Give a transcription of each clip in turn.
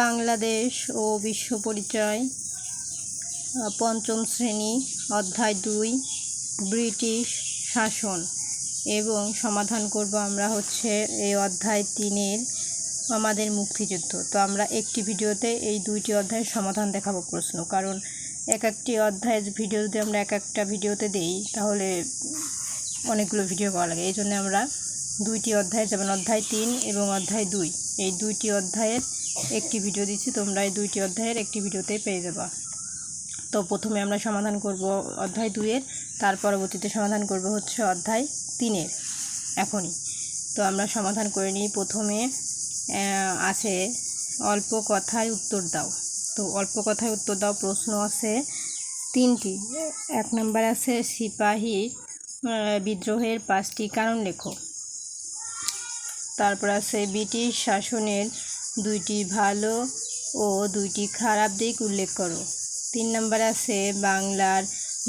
বাংলাদেশ ও বিশ্ব পরিচয় পঞ্চম শ্রেণি, অধ্যায় দুই, ব্রিটিশ শাসন। এবং সমাধান করব আমরা হচ্ছে এই অধ্যায় তিনের আমাদের মুক্তিযুদ্ধ। তো আমরা একটি ভিডিওতে এই দুইটি অধ্যায়ের সমাধান দেখাবো প্রশ্ন। কারণ এক একটি অধ্যায়ের ভিডিও যদি আমরা এক একটা ভিডিওতে দেই, তাহলে অনেকগুলো ভিডিও পাওয়া লাগে। এই জন্য আমরা দুইটি অধ্যায়, যেমন অধ্যায় তিন এবং অধ্যায় দুই। এই দুইটি অধ্যায়ের একটি ভিডিও দিচ্ছি, তোমরা এই দুইটি অধ্যায়ের একটি ভিডিওতে পেয়ে যাবা। তো প্রথমে আমরা সমাধান করব অধ্যায় দুইয়ের, তার পরবর্তীতে সমাধান করব হচ্ছে অধ্যায় তিনের। এখনই। তো আমরা সমাধান করে নিই। প্রথমে আছে অল্প কথায় উত্তর দাও। তো অল্প কথায় উত্তর দাও, প্রশ্ন আছে তিনটি। এক নম্বর আছে, সিপাহী বিদ্রোহের পাঁচটি কারণ লেখো। তারপর আছে ব্রিটিশ শাসনের দুইটি ভালো ও দুইটি খারাপ দিক উল্লেখ করো। তিন নম্বর আছে বাংলার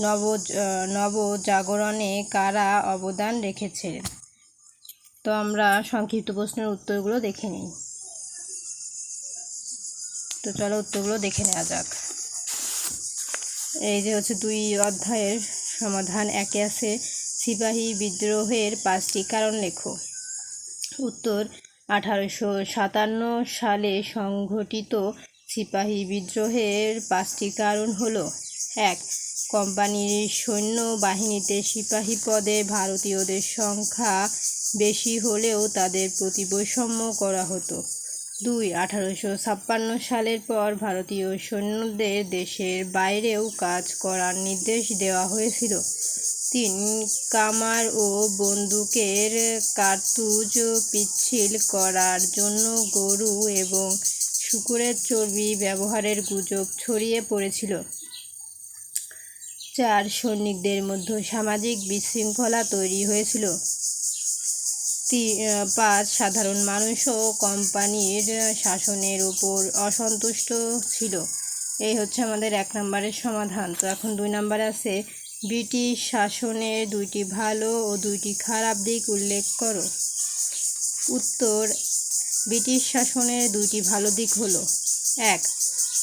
নব, নবজাগরণে কারা অবদান রেখেছে? তো আমরা সংক্ষিপ্ত প্রশ্নের উত্তরগুলো দেখে নিই। তো চলো উত্তরগুলো দেখে নেওয়া যাক। এই যে হচ্ছে দুই অধ্যায়ের সমাধান। একে আছে সিপাহী বিদ্রোহের পাঁচটি কারণ লেখো। উত্তর, আঠারোশো সাতান্ন সালে সংঘটিত সিপাহী বিদ্রোহের পাঁচটি কারণ হলো, এক, কোম্পানির সৈন্য বাহিনীতে সিপাহী পদে ভারতীয়দের সংখ্যা বেশি হলেও তাদের প্রতি বৈষম্য করা হতো। দুই, আঠারোশো ছাপ্পান্ন সালের পর ভারতীয় সৈন্যদের দেশের বাইরেও কাজ করার নির্দেশ দেওয়া হয়েছিল। তিন কামার ও বন্দুকের কার্তুজ পিচ্ছিল করার জন্য গরু এবং শুকুরের চর্বি ব্যবহারের গুজব ছড়িয়ে পড়েছিল। চার সৈনিকদের মধ্যে সামাজিক বিশৃঙ্খলা তৈরি হয়েছিল। পাঁচ সাধারণ মানুষও কোম্পানির শাসনের উপর অসন্তুষ্ট ছিল। এই হচ্ছে আমাদের এক নম্বরের সমাধান। তো এখন দুই নম্বরে আছে ব্রিটিশ শাসনের দুইটি ভালো ও দুইটি খারাপ দিক উল্লেখ করো। উত্তর, ব্রিটিশ শাসনের দুইটি ভালো দিক হলো। এক,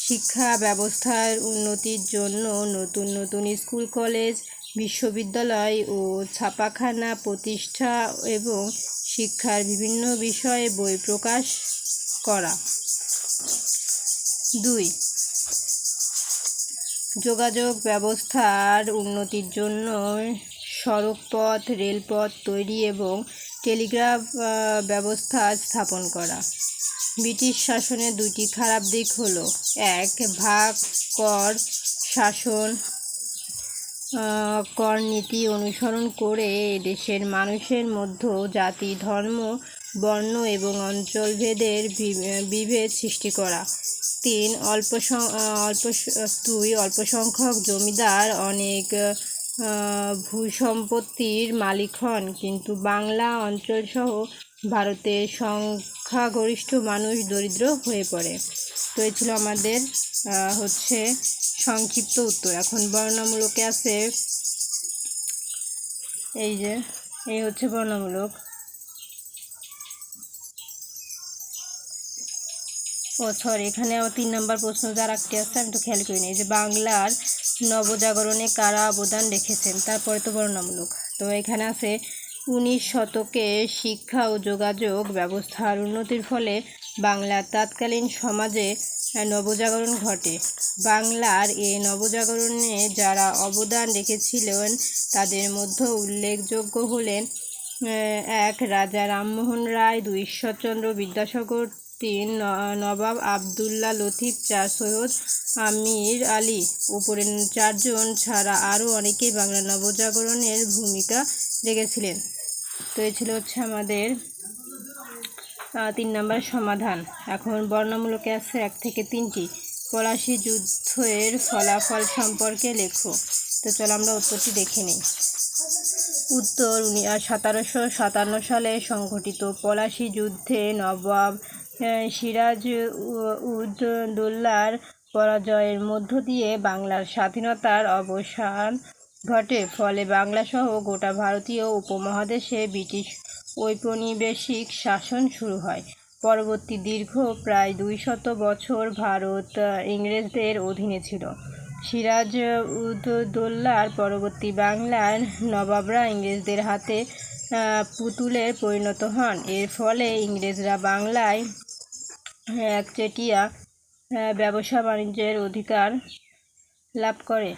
শিক্ষা ব্যবস্থার উন্নতির জন্য নতুন নতুন স্কুল, কলেজ, বিশ্ববিদ্যালয় ও ছাপাখানা প্রতিষ্ঠা এবং শিক্ষার বিভিন্ন বিষয়ে বই প্রকাশ করা। দুই যোগাযোগ ব্যবস্থার উন্নতির জন্য সড়কপথ, রেলপথ তৈরি এবং টেলিগ্রাফ ব্যবস্থা স্থাপন করা। ব্রিটিশ শাসনের দুটি খারাপ দিক হলো, এক, ভাগ কর শাসন কর নীতি অনুসরণ করে দেশের মানুষের মধ্যে জাতি, ধর্ম, বর্ণ এবং অঞ্চলভেদের বিভেদ সৃষ্টি করা। তিন, অল্প অল্প দুই, অল্প সংখ্যক জমিদার, অনেক ভূসম্পত্তির মালিক হন। কিন্তু বাংলা অঞ্চলসহ ভারতের সংখ্যাগরিষ্ঠ মানুষ দরিদ্র হয়ে পড়ে। তো এই ছিল আমাদের হচ্ছে সংক্ষিপ্ত উত্তর। এখন বর্ণমূলকে আছে, এই যে, এই হচ্ছে বর্ণমূলক। ও সরি এখানে আবার তিন নম্বর প্রশ্ন, যার একটি আছে, আমি তো খেয়াল করিনি। যে বাংলার নবজাগরণে কারা অবদান রেখেছেন? তারপরে তো বর্ণনামূলক তো এখানে আছে, উনিশ শতকে শিক্ষা ও যোগাযোগ ব্যবস্থার উন্নতির ফলে বাংলার তৎকালীন সমাজে নবজাগরণ ঘটে। বাংলার এই নবজাগরণে যারা অবদান রেখেছিলেন, তাদের মধ্যে উল্লেখযোগ্য হলেন এক রাজা রামমোহন রায়, দুই ঈশ্বরচন্দ্র বিদ্যাসাগর তিন নবাব আবদুল্লাহ লতিফ, চার সৈয়দ আমির আলী। উপরে চারজন ছাড়া আরও অনেকেই বাংলা নবজাগরণের ভূমিকা রেখেছিলেন। তো এই ছিল হচ্ছে আমাদের তিন নম্বর সমাধান। এখন বর্ণমূলকে আছে এক থেকে তিনটি। পলাশী যুদ্ধের ফলাফল সম্পর্কে লেখো। তো চলো আমরা উত্তরটি দেখে নিই। উত্তর সতেরোশো সাতান্ন সালে সংঘটিত পলাশী যুদ্ধে নবাব সিরাজ উ- উদ দৌলার পরাজয়ের মধ্য দিয়ে বাংলার স্বাধীনতার অবসান ঘটে। ফলে বাংলাসহ গোটা ভারতীয় উপমহাদেশে ব্রিটিশ ঔপনিবেশিক শাসন শুরু হয়। পরবর্তী দীর্ঘ প্রায় দুই শত বছর ভারত ইংরেজদের অধীনে ছিল। সিরাজ উদ্দৌলার পরবর্তী বাংলার নবাবরা ইংরেজদের হাতে পুতুলে পরিণত হন। এর ফলে ইংরেজরা বাংলায় একচেটিয়া আহ, ব্যবসা বাণিজ্যের অধিকার লাভ করে।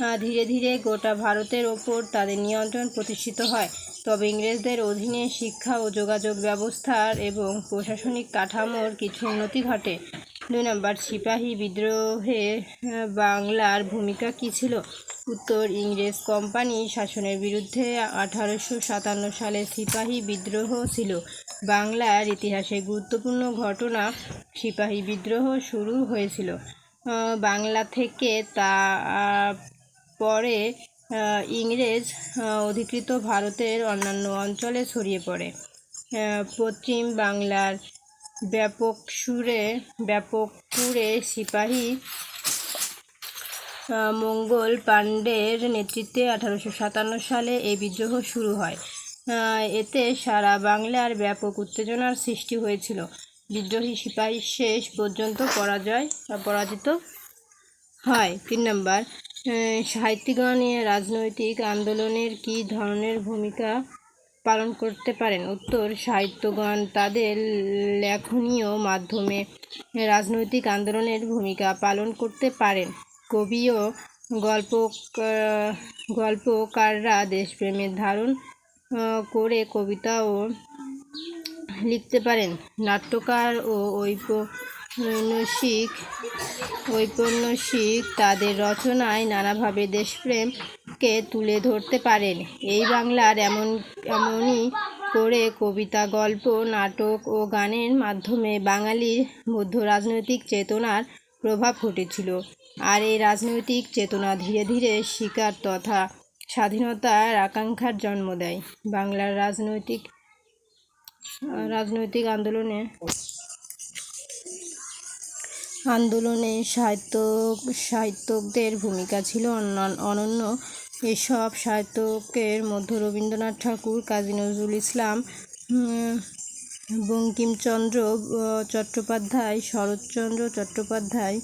আহ, ধীরে ধীরে গোটা ভারতের ওপর তাদের নিয়ন্ত্রণ প্রতিষ্ঠিত হয়। তবে ইংরেজদের অধীনে শিক্ষা ও যোগাযোগ ব্যবস্থার এবং প্রশাসনিক কাঠামোর কিছু উন্নতি ঘটে। দুই নম্বর, সিপাহী বিদ্রোহে বাংলার ভূমিকা কী ছিল? উত্তর, ইংরেজ কোম্পানি শাসনের বিরুদ্ধে আঠারোশো সাতান্ন সালে সিপাহী বিদ্রোহ ছিল। বাংলার ইতিহাসে গুরুত্বপূর্ণ ঘটনা সিপাহী বিদ্রোহ শুরু হয়েছিল। বাংলা থেকে তা পরে ইংরেজ অধিকৃত ভারতের অন্যান্য অঞ্চলে ছড়িয়ে পড়ে। পশ্চিম বাংলার ব্যাপক সুরে ব্যাপক পুরে সিপাহী মঙ্গল পাণ্ডের নেতৃত্বে আঠারোশো সাতান্ন সালে এই বিদ্রোহ শুরু হয়। এতে সারা বাংলার ব্যাপক উত্তেজনার সৃষ্টি হয়েছিল। বিদ্রোহী সিপাহী শেষ পর্যন্ত পরাজয় পরাজিত হয়। তিন নম্বর আহ, রাজনৈতিক আন্দোলনের কী ধরনের ভূমিকা পালন করতে পারেন। উত্তর, সাহিত্যগণ তাদের লেখনীয় মাধ্যমে রাজনৈতিক আন্দোলনের ভূমিকা পালন করতে পারেন। কবি ও গল্প, গল্পকাররা দেশপ্রেমের ধারণ করে কবিতাও লিখতে পারেন। নাট্যকার ও ঔপন্যাসিক ঔপন্যাসিক তাদের রচনায় নানাভাবে দেশপ্রেমকে তুলে ধরতে পারেন? এই বাংলার এমন, এমনই করে কবিতা, গল্প, নাটক ও গানের মাধ্যমে বাঙালির মধ্য রাজনৈতিক চেতনার প্রভাব ঘটেছিল। আর এই রাজনৈতিক চেতনা ধীরে ধীরে শিকার তথা স্বাধীনতার আকাঙ্ক্ষার জন্ম দেয়। বাংলার রাজনৈতিক রাজনৈতিক আন্দোলনে আন্দোলনে সাহিত্য, সাহিত্যকদের ভূমিকা ছিল অনন্য এসব সাহিত্যকের মধ্যে রবীন্দ্রনাথ ঠাকুর, কাজী নজরুল ইসলাম বঙ্কিমচন্দ্র চট্টোপাধ্যায়, শরৎচন্দ্র চট্টোপাধ্যায়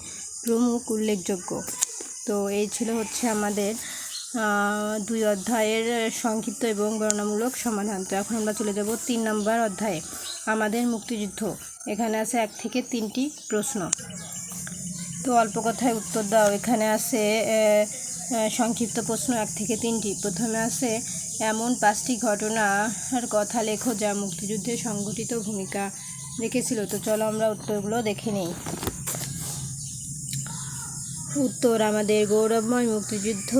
প্রমুখ উল্লেখযোগ্য। তো এই ছিল হচ্ছে আমাদের দুই অধ্যায়ের সংক্ষিপ্ত এবং গণনামূলক সমাধান। তো এখন আমরা চলে যাব তিন নম্বর অধ্যায়ে, আমাদের মুক্তিযুদ্ধ। এখানে আছে এক থেকে তিনটি প্রশ্ন। তো অল্প কথায় উত্তর দাও। এখানে আছে সংক্ষিপ্ত প্রশ্ন এক থেকে তিনটি। প্রথমে আছে, এমন পাঁচটি ঘটনার কথা লেখো যা মুক্তিযুদ্ধে সংগঠিত ভূমিকা রেখেছিল। তো চলো আমরা উত্তরগুলো দেখে নিই। উত্তর, আমাদের গৌরবময় মুক্তিযুদ্ধ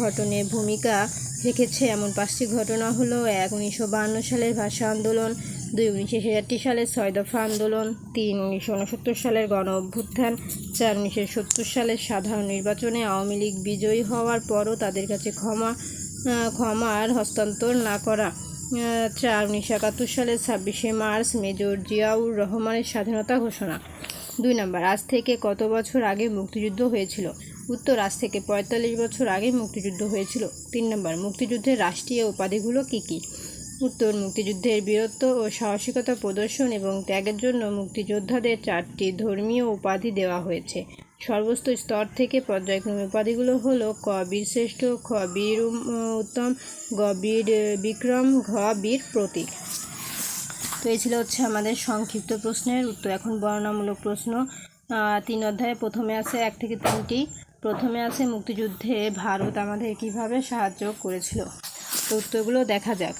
ঘটনে ভূমিকা রেখেছে এমন পাঁচটি ঘটনা হলো, এক উনিশশো সালের ভাষা আন্দোলন দুই উনিশশো ছেষট্টি সালের ছয় দফা আন্দোলন, তিন উনিশশো উনসত্তর সালের গণ অভ্যুত্থান, চার উনিশশো সত্তর সালের সাধারণ নির্বাচনে আওয়ামী লীগ বিজয়ী হওয়ার পরও তাদের কাছে ক্ষমা ক্ষমার হস্তান্তর না করা। চার উনিশশো একাত্তর সালের ছাব্বিশে মার্চ মেজর জিয়াউর রহমানের স্বাধীনতা ঘোষণা। দুই নম্বর, আজ থেকে কত বছর আগে মুক্তিযুদ্ধ হয়েছিল? উত্তর, আজ থেকে পঁয়তাল্লিশ বছর আগে মুক্তিযুদ্ধ হয়েছিল। তিন নম্বর, মুক্তিযুদ্ধের রাষ্ট্রীয় উপাধিগুলো কী কী? উত্তর মুক্তিযুদ্ধের বীরত্ব ও সাহসিকতা প্রদর্শন এবং ত্যাগের জন্য মুক্তিযোদ্ধাদের চারটি ধর্মীয় উপাধি দেওয়া হয়েছে। সর্বোচ্চ স্তর থেকে পর্যায়ক্রমে উপাধিগুলো হলো ক বীরশ্রেষ্ঠ খ বীর উত্তম, গ বীর বিক্রম, ঘ বীর প্রতীক। তো এই ছিল হচ্ছে আমাদের সংক্ষিপ্ত প্রশ্নের উত্তর। এখন বর্ণনামূলক প্রশ্ন তিন অধ্যায়ে প্রথমে আছে এক থেকে তিনটি। প্রথমে আছে মুক্তিযুদ্ধে ভারত আমাদের কীভাবে সাহায্য করেছিল? তো উত্তরগুলো দেখা যাক।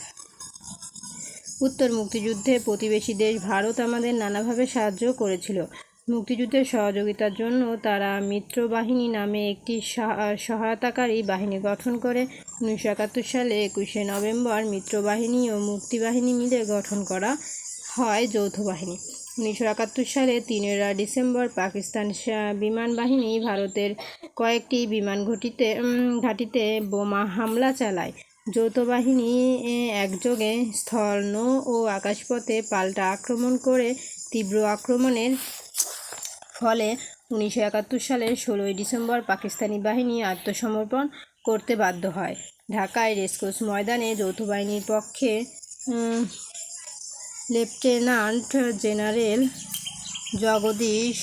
উত্তর মুক্তিযুদ্ধে প্রতিবেশী দেশ ভারত আমাদের নানাভাবে সাহায্য করেছিল। মুক্তিযুদ্ধের সহযোগিতার জন্য তারা মিত্র বাহিনী নামে একটি সহা- সহায়তাকারী বাহিনী গঠন করে। উনিশশো একাত্তর সালে একুশে নভেম্বর মিত্র বাহিনী ও মুক্তি বাহিনী মিলে গঠন করা হয় যৌথ বাহিনী। উনিশশো একাত্তর সালে তিনেরা ডিসেম্বর পাকিস্তান বিমান বাহিনী ভারতের কয়েকটি বিমান ঘটিতে ঘাঁটিতে বোমা হামলা চালায়। যৌথ বাহিনী একযোগে স্থল নৌ ও আকাশপথে পাল্টা আক্রমণ করে তীব্র আক্রমণের ফলে উনিশশো একাত্তর সালের ষোলোই ডিসেম্বর পাকিস্তানি বাহিনী আত্মসমর্পণ করতে বাধ্য হয়। ঢাকায় রেসকোর্স ময়দানে যৌথ বাহিনীর পক্ষে লেফটেন্যান্ট জেনারেল জগদীশ,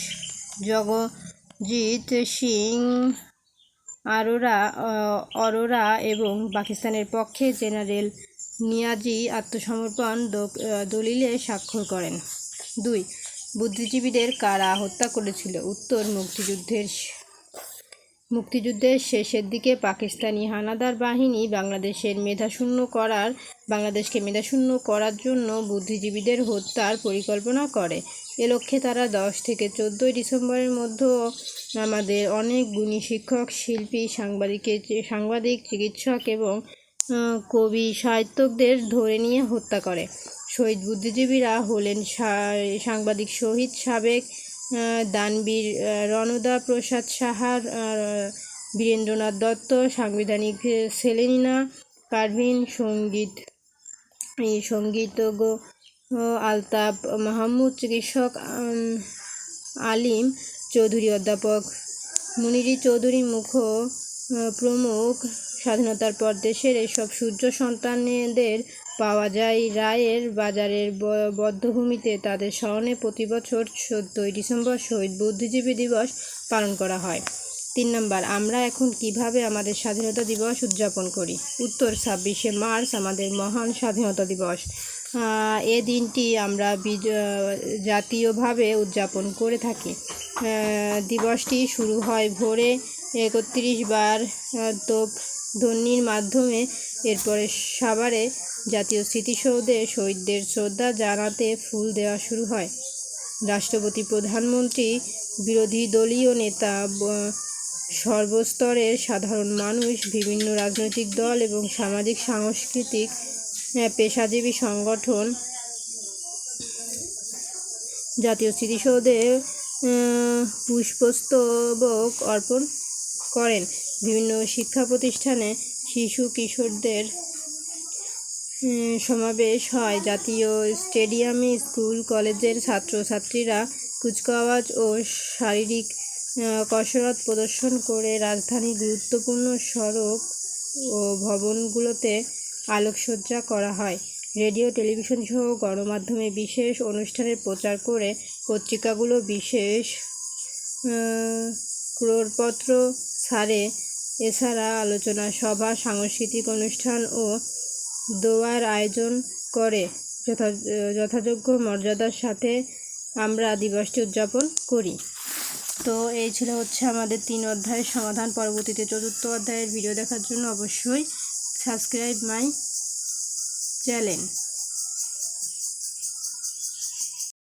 জগজিৎ সিং আরোরা অরোরা এবং পাকিস্তানের পক্ষে জেনারেল নিয়াজি আত্মসমর্পণ দলিলে স্বাক্ষর করেন। দুই, বুদ্ধিজীবীদের কারা হত্যা করেছিল? উত্তর, মুক্তিযুদ্ধের মুক্তিযুদ্ধের শেষের দিকে পাকিস্তানি হানাদার বাহিনী বাংলাদেশের মেধাশূন্য করার, বাংলাদেশকে মেধাশূন্য করার জন্য বুদ্ধিজীবীদের হত্যার পরিকল্পনা করে। এ লক্ষ্যে তারা দশ থেকে চোদ্দোই ডিসেম্বরের মধ্যে আমাদের অনেক গুণী শিক্ষক, শিল্পী সাংবাদিকের সাংবাদিক, চিকিৎসক এবং কবি, সাহিত্যকদের ধরে নিয়ে হত্যা করে। শহীদ বুদ্ধিজীবীরা হলেন সাংবাদিক শহীদ সাবেক দানবীর রণদা প্রসাদ সাহার বীরেন্দ্রনাথ দত্ত, সাংবিধানিক সেলেনিনা পারভিন সংগীত, এই সঙ্গীতজ্ঞ আলতাফ মাহমুদ, চিকিৎসক আলিম চৌধুরী, অধ্যাপক মুনিরি চৌধুরী মুখ প্রমুখ স্বাধীনতার পর দেশের এসব সূর্য সন্তানদের পাওয়া যায় রায়ের বাজারের বদ্ধভূমিতে। তাদের স্মরণে প্রতি বছর চোদ্দোই ডিসেম্বর শহীদ বুদ্ধিজীবী দিবস পালন করা হয়। তিন নম্বর, আমরা এখন কীভাবে আমাদের স্বাধীনতা দিবস উদযাপন করি? উত্তর, ছাব্বিশে মার্চ, আমাদের মহান স্বাধীনতা দিবস। এ দিনটি আমরা জাতীয়ভাবে উদযাপন করে থাকি। দিবসটি শুরু হয় ভোরে একত্রিশ বার তোপ ধ্বনির মাধ্যমে। এরপরে সাভারে জাতীয় স্মৃতিসৌধে শহীদদের শ্রদ্ধা জানাতে ফুল দেওয়া শুরু হয়। রাষ্ট্রপতি, প্রধানমন্ত্রী, বিরোধী দলীয় নেতা সর্বস্তরের সাধারণ মানুষ, বিভিন্ন রাজনৈতিক দল এবং সামাজিক, সাংস্কৃতিক পেশাজীবী সংগঠন, জাতীয় স্মৃতিসৌধে পুষ্পস্তবক অর্পণ করেন। বিভিন্ন শিক্ষা প্রতিষ্ঠানে শিশু, কিশোরদের সমাবেশ হয়। জাতীয় স্টেডিয়ামে স্কুল, কলেজের ছাত্রছাত্রীরা কুচকাওয়াজ ও শারীরিক কসরত প্রদর্শন করে রাজধানীর গুরুত্বপূর্ণ সড়ক ও ভবনগুলোতে আলোকসজ্জা করা হয়। রেডিও, টেলিভিশন সহ গণমাধ্যমে বিশেষ অনুষ্ঠানের প্রচার করে পত্রিকাগুলো বিশেষ ক্রোড়পত্র ছাড়ে। এছাড়া আলোচনা সভা, সাংস্কৃতিক অনুষ্ঠান ও দোয়ার আয়োজন করে। যথা, যথাযোগ্য মর্যাদার সাথে আমরা দিবসটি উদযাপন করি। তো এই ছিল হচ্ছে আমাদের তিন অধ্যায়ের সমাধান। পরবর্তীতে চতুর্থ অধ্যায়ের ভিডিও দেখার জন্য অবশ্যই সাবস্ক্রাইব মাই চ্যানেল